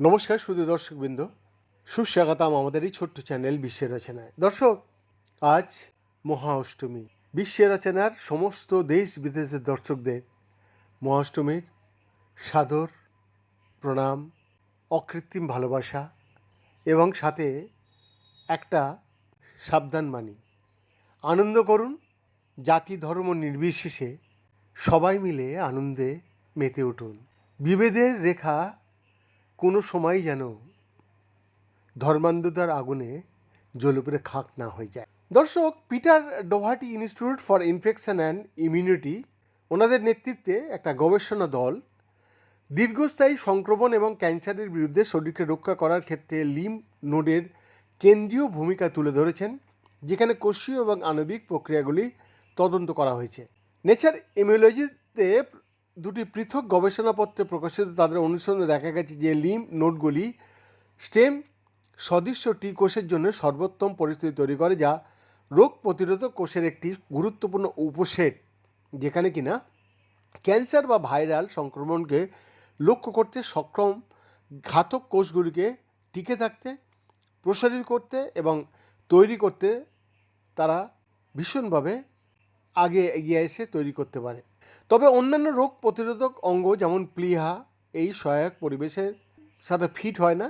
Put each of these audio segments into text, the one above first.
নমস্কার শুধু দর্শকবৃন্দ। সুস্বাগতম আমাদের এই ছোট্ট চ্যানেল বিশ্বের রচনায়। দর্শক, আজ মহা অষ্টমী বিশ্বের রচনার সমস্ত দেশ বিদেশের দর্শকদের মহাষ্টমীর সাদর প্রণাম, অকৃত্রিম ভালোবাসা এবং সাথে একটা সাবধান মানি আনন্দ করুন জাতি ধর্ম নির্বিশেষে সবাই মিলে আনন্দে মেতে উঠুন। বিভেদের রেখা কোনো সময় যেন ধর্মান্ধতার আগুনে জ্বলে পড়ে খাক না হয়ে যায়। দর্শক, Peter ডোভাটি institute for infection and immunity, ওনাদের নেতৃত্বে একটা গবেষণা দল দীর্ঘস্থায়ী সংক্রমণ এবং ক্যান্সারের বিরুদ্ধে শরীরকে রক্ষা করার ক্ষেত্রে লিম নোডের কেন্দ্রীয় ভূমিকা তুলে ধরেছেন, যেখানে কোষীয় এবং আণবিক প্রক্রিয়াগুলি তদন্ত করা হয়েছে। নেচার ইমিউলজিতে দুটি পৃথক গবেষণাপত্রে প্রকাশিত তাদের অনুসন্ধানে দেখা গেছে যে লিম নোটগুলি স্টেম সদৃশ্য টি কোষের জন্য সর্বোত্তম পরিস্থিতি তৈরি করে যা রোগ প্রতিরোধক কোষের একটি গুরুত্বপূর্ণ উপসেট, যেখানে কিনা ক্যান্সার বা ভাইরাল সংক্রমণকে লক্ষ্য করতে সক্ষম ঘাতক কোষগুলিকে টিকে থাকতে, প্রসারিত করতে এবং তৈরি করতে তারা ভীষণভাবে আগে এগিয়ে এসে তৈরি করতে পারে। তবে অন্যান্য রোগ প্রতিরোধক অঙ্গ যেমন প্লিহা এই সহায়ক পরিবেশের সাথে ফিট হয় না,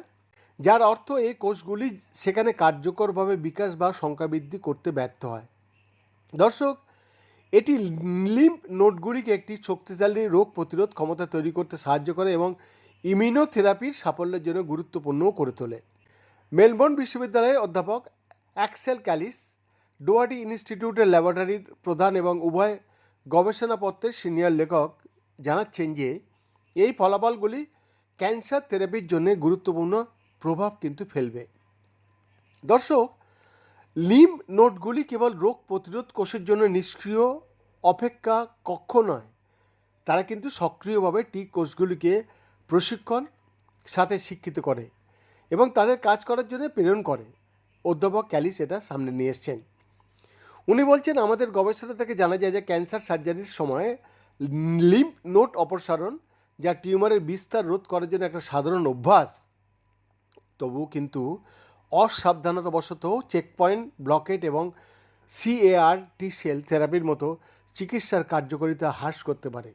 যার অর্থ এই কোষগুলি সেখানে কার্যকরভাবে বিকাশ বা সংখ্যা বৃদ্ধি করতে ব্যর্থ হয়। দর্শক, এটি লিম্প নোটগুলিকে একটি শক্তিশালী রোগ প্রতিরোধ ক্ষমতা তৈরি করতে সাহায্য করে এবং ইমিউনোথেরাপির সাফল্যের জন্য গুরুত্বপূর্ণও করে তোলে। মেলবোর্ন বিশ্ববিদ্যালয়ের অধ্যাপক অ্যাক্সেল ক্যালিস ডোয়াটি ইনস্টিটিউটের ল্যাবরেটরির প্রধান এবং উভয় গবেষণাপত্রের সিনিয়র লেখক জানাচ্ছেন যে, এই ফলাফলগুলি ক্যান্সার থেরাপির জন্য গুরুত্বপূর্ণ প্রভাব কিন্তু ফেলবে। দর্শক, লিম নোটগুলি কেবল রোগ প্রতিরোধ কোষের জন্য নিষ্ক্রিয় অপেক্ষা কক্ষ নয়, তারা কিন্তু সক্রিয়ভাবে টি কোষগুলিকে প্রশিক্ষণ, সাথে শিক্ষিত করে এবং তাদের কাজ করার জন্য প্রেরণ করে। অধ্যাপক ক্যালিস এটা সামনে নিয়ে এসছেন। উনি বলছেন, আমাদের গবেষণা থেকে জানা যায় যে ক্যান্সার সার্জারির সময় লিম্ফ নোট অপসারণ, যা টিউমারের বিস্তার রোধ করার জন্য একটা সাধারণ অভ্যাস। তবু কিন্তু অসাবধানতাবশত চেকপয়েন্ট ব্লকেট এবং সিএআর টি সেল থেরাপির মতো চিকিৎসার কার্যকারিতা হ্রাস করতে পারে।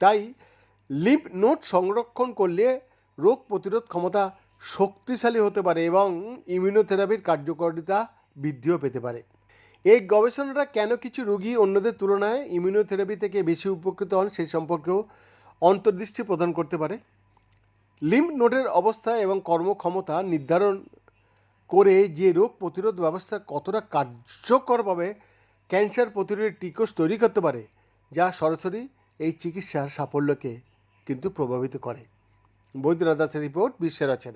তাই লিম্ফ নোট সংরক্ষণ করলে রোগ প্রতিরোধ ক্ষমতা শক্তিশালী হতে পারে এবং ইমিউনোথেরাপির কার্যকারিতা বৃদ্ধিও পেতে পারে। এই গবেষণাটা কেন কিছু রোগী অন্যদের তুলনায় ইমিউনোথেরাপি থেকে বেশি উপকৃত হন সেই সম্পর্কেও অন্তর্দৃষ্টি প্রদান করতে পারে। লিম নোডের অবস্থা এবং কর্মক্ষমতা নির্ধারণ করে যে রোগ প্রতিরোধ ব্যবস্থা কতটা কার্যকরভাবে ক্যান্সার প্রতিরোধের টিকস তৈরি করতে পারে, যা সরাসরি এই চিকিৎসার সাফল্যকে কিন্তু প্রভাবিত করে। বৈদ্যনাথ দাসের রিপোর্ট, বিশ্বের রচনা।